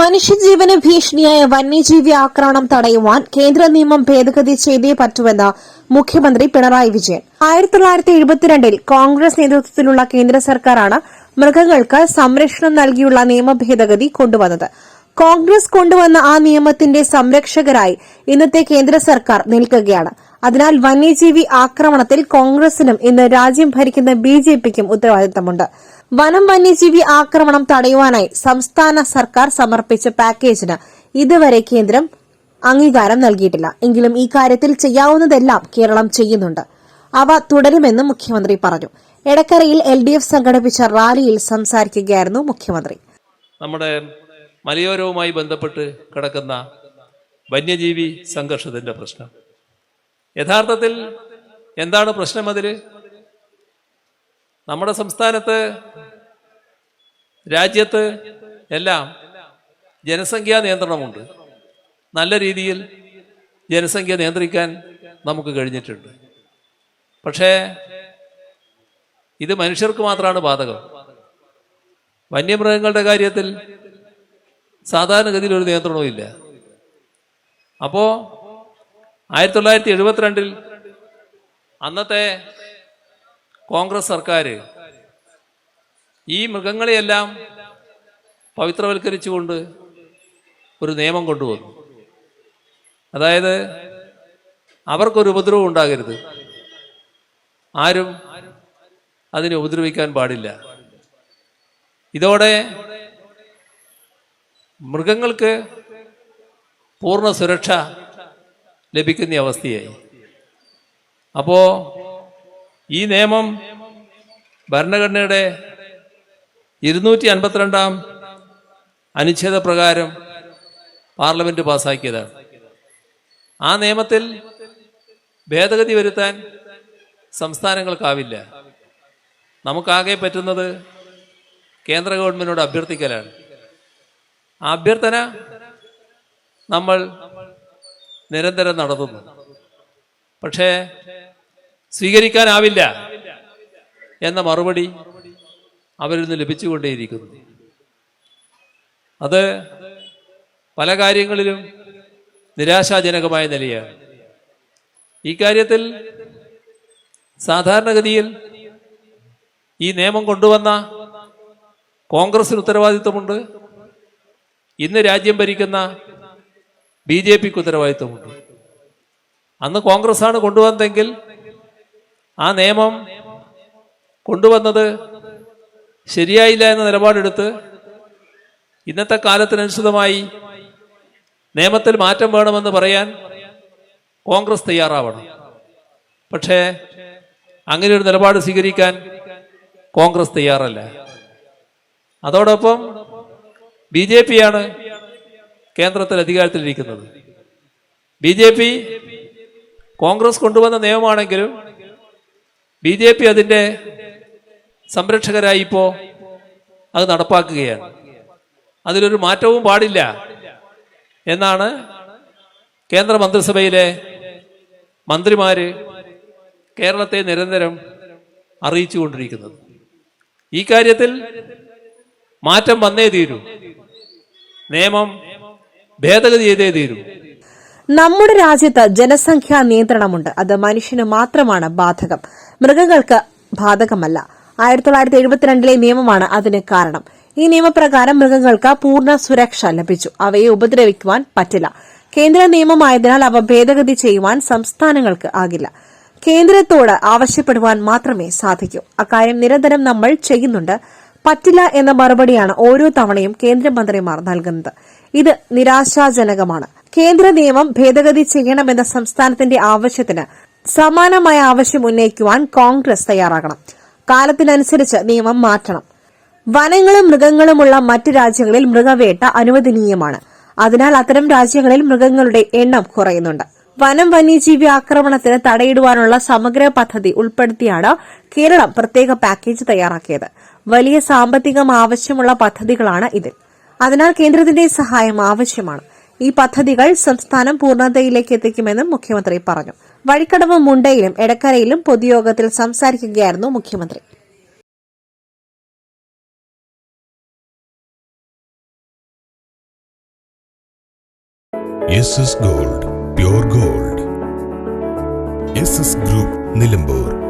മനുഷ്യജീവന് ഭീഷണിയായ വന്യജീവി ആക്രമണം തടയുവാൻ കേന്ദ്ര നിയമം ഭേദഗതി ചെയ്തേ പറ്റുവെന്ന് മുഖ്യമന്ത്രി പിണറായി വിജയൻ. ആയിരത്തി തൊള്ളായിരത്തി എഴുപത്തിരണ്ടിൽ കോൺഗ്രസ് നേതൃത്വത്തിലുള്ള കേന്ദ്ര സർക്കാരാണ് മൃഗങ്ങൾക്ക് സംരക്ഷണം നൽകിയുള്ള നിയമ ഭേദഗതി കൊണ്ടുവന്നത്. കോൺഗ്രസ് കൊണ്ടുവന്ന ആ നിയമത്തിന്റെ സംരക്ഷകരായി ഇന്നത്തെ കേന്ദ്ര സർക്കാർ നിൽക്കുകയാണ്. അതിനാൽ വന്യജീവി ആക്രമണത്തിൽ കോൺഗ്രസിനും ഇന്ന് രാജ്യം ഭരിക്കുന്ന ബിജെപിക്കും ഉത്തരവാദിത്തമുണ്ട്. വനം വന്യജീവി ആക്രമണം തടയുവാനായി സംസ്ഥാന സർക്കാർ സമർപ്പിച്ച പാക്കേജിന് ഇതുവരെ കേന്ദ്രം അംഗീകാരം നൽകിയിട്ടില്ല. എങ്കിലും ഈ കാര്യത്തിൽ ചെയ്യാവുന്നതെല്ലാം കേരളം ചെയ്യുന്നുണ്ട്. അവ തുടരുമെന്നും മുഖ്യമന്ത്രി പറഞ്ഞു. എടക്കരയിൽ എൽ ഡി എഫ് സംഘടിപ്പിച്ച റാലിയിൽ സംസാരിക്കുകയായിരുന്നു മുഖ്യമന്ത്രി. നമ്മുടെ മലയോരവുമായി ബന്ധപ്പെട്ട് കിടക്കുന്ന വന്യജീവി സംഘർഷത്തിന്റെ പ്രശ്നം. യഥാർത്ഥത്തിൽ എന്താണ് പ്രശ്നം അതിൽ നമ്മുടെ സംസ്ഥാനത്ത് രാജ്യത്ത് എല്ലാം ജനസംഖ്യാ നിയന്ത്രണമുണ്ട്. നല്ല രീതിയിൽ ജനസംഖ്യ നിയന്ത്രിക്കാൻ നമുക്ക് കഴിഞ്ഞിട്ടുണ്ട്. പക്ഷേ ഇത് മനുഷ്യർക്ക് മാത്രമാണ് ബാധകം. വന്യമൃഗങ്ങളുടെ കാര്യത്തിൽ സാധാരണഗതിയിൽ ഒരു നിയന്ത്രണവും ഇല്ല. അപ്പോൾ ആയിരത്തി തൊള്ളായിരത്തി എഴുപത്തിരണ്ടിൽ അന്നത്തെ കോൺഗ്രസ് സർക്കാർ ഈ മൃഗങ്ങളെയെല്ലാം പവിത്രവൽക്കരിച്ചുകൊണ്ട് ഒരു നിയമം കൊണ്ടുവന്നു. അതായത് അവർക്കൊരു ഉപദ്രവം ഉണ്ടാകരുത്. ആരും അതിനെ ഉപദ്രവിക്കാൻ പാടില്ല. ഇതോടെ മൃഗങ്ങൾക്ക് പൂർണ സുരക്ഷ ലഭിക്കുന്ന അവസ്ഥയായി. അപ്പോൾ ഈ നിയമം ഭരണഘടനയുടെ ഇരുന്നൂറ്റി അൻപത്തിരണ്ടാം അനുച്ഛേദ പ്രകാരം പാർലമെന്റ് പാസാക്കിയതാണ് ആ നിയമത്തിൽ ഭേദഗതി വരുത്താൻ സംസ്ഥാനങ്ങൾക്കാവില്ല. നമുക്കാകെ പറ്റുന്നത് കേന്ദ്ര ഗവൺമെന്റിനോട് അഭ്യർത്ഥിക്കലാണ്. ആ അഭ്യർത്ഥന നമ്മൾ നിരന്തരം നടത്തുന്നു. പക്ഷേ സ്വീകരിക്കാനാവില്ല. എന്ന മറുപടി അവരിൽ നിന്ന് ലഭിച്ചുകൊണ്ടേയിരിക്കുന്നു. അത് പല കാര്യങ്ങളിലും നിരാശാജനകമായ നിലയാണ്. ഈ കാര്യത്തിൽ സാധാരണഗതിയിൽ ഈ നിയമം കൊണ്ടുവന്ന കോൺഗ്രസിന് ഉത്തരവാദിത്വമുണ്ട്. ഇന്ന് രാജ്യം ഭരിക്കുന്ന ബി ജെ പിക്ക് ഉത്തരവാദിത്വമുണ്ട്. അന്ന് കോൺഗ്രസ് ആണ് കൊണ്ടുവന്നതെങ്കിൽ ആ നിയമം കൊണ്ടുവന്നത് ശരിയായില്ല എന്ന നിലപാടെടുത്ത് ഇന്നത്തെ കാലത്തിനനുസൃതമായി നിയമത്തിൽ മാറ്റം വേണമെന്ന് പറയാൻ കോൺഗ്രസ് തയ്യാറാവണം. പക്ഷേ അങ്ങനെ ഒരു നിലപാട് സ്വീകരിക്കാൻ കോൺഗ്രസ് തയ്യാറല്ല. അതോടൊപ്പം ബി ജെ പിയാണ് കേന്ദ്രത്തിൽ അധികാരത്തിലിരിക്കുന്നത്. ബി ജെ പി കോൺഗ്രസ് കൊണ്ടുവന്ന നിയമമാണെങ്കിലും ബി ജെ പി അതിന്റെ സംരക്ഷകരായി ഇപ്പോൾ അത് നടപ്പാക്കുകയാണ്. അതിലൊരു മാറ്റവും പാടില്ല എന്നാണ് കേന്ദ്ര മന്ത്രിസഭയിലെ മന്ത്രിമാര് കേരളത്തെ നിരന്തരം അറിയിച്ചുകൊണ്ടിരിക്കുന്നത്. ഈ കാര്യത്തിൽ മാറ്റം വന്നേ തീരൂ. നിയമം ഭേദഗതി ചെയ്തേ തീരൂ. നമ്മുടെ രാജ്യത്ത് ജനസംഖ്യാ നിയന്ത്രണമുണ്ട്. അത് മനുഷ്യന് മാത്രമാണ് ബാധകം. മൃഗങ്ങൾക്ക് ബാധകമല്ല. ആയിരത്തി തൊള്ളായിരത്തി എഴുപത്തിരണ്ടിലെ നിയമമാണ് അതിന് കാരണം. ഈ നിയമപ്രകാരം മൃഗങ്ങൾക്ക് പൂർണ സുരക്ഷ ലഭിച്ചു. അവയെ ഉപദ്രവിക്കുവാൻ പറ്റില്ല. കേന്ദ്ര നിയമമായതിനാൽ അവ ഭേദഗതി ചെയ്യുവാൻ സംസ്ഥാനങ്ങൾക്ക് ആകില്ല. കേന്ദ്രത്തോട് ആവശ്യപ്പെടുവാൻ മാത്രമേ സാധിക്കൂ. അക്കാര്യം നിരന്തരം നമ്മൾ ചെയ്യുന്നുണ്ട്. പറ്റില്ല എന്ന മറുപടിയാണ് ഓരോ തവണയും കേന്ദ്രമന്ത്രിമാർ നൽകുന്നത്. ഇത് നിരാശാജനകമാണ്. കേന്ദ്ര നിയമം ഭേദഗതി ചെയ്യണമെന്ന സംസ്ഥാനത്തിന്റെ ആവശ്യത്തിന് സമാനമായ ആവശ്യം ഉന്നയിക്കുവാൻ കോൺഗ്രസ് തയ്യാറാകണം. കാലത്തിനനുസരിച്ച് നിയമം മാറ്റണം. വനങ്ങളും മൃഗങ്ങളുമുള്ള മറ്റ് രാജ്യങ്ങളിൽ മൃഗവേട്ട അനുവദനീയമാണ്. അതിനാൽ അത്തരം രാജ്യങ്ങളിൽ മൃഗങ്ങളുടെ എണ്ണം കുറയുന്നുണ്ട്. വനം വന്യജീവി ആക്രമണത്തിന് തടയിടുവാനുള്ള സമഗ്ര പദ്ധതി ഉൾപ്പെടുത്തിയാണ് കേരളം പ്രത്യേക പാക്കേജ് തയ്യാറാക്കിയത്. വലിയ സാമ്പത്തികം ആവശ്യമുള്ള പദ്ധതികളാണ് ഇതിൽ. അതിനാൽ കേന്ദ്രത്തിന്റെ സഹായം ആവശ്യമാണ്. ഈ പദ്ധതികൾ സംസ്ഥാനം പൂർണതയിലേക്ക് എത്തിക്കുമെന്നും മുഖ്യമന്ത്രി പറഞ്ഞു. വഴിക്കടവ് മുണ്ടയിലും എടക്കരയിലും പൊതുയോഗത്തിൽ സംസാരിക്കുകയായിരുന്നു മുഖ്യമന്ത്രി. Gold pure gold. Group Nilambur.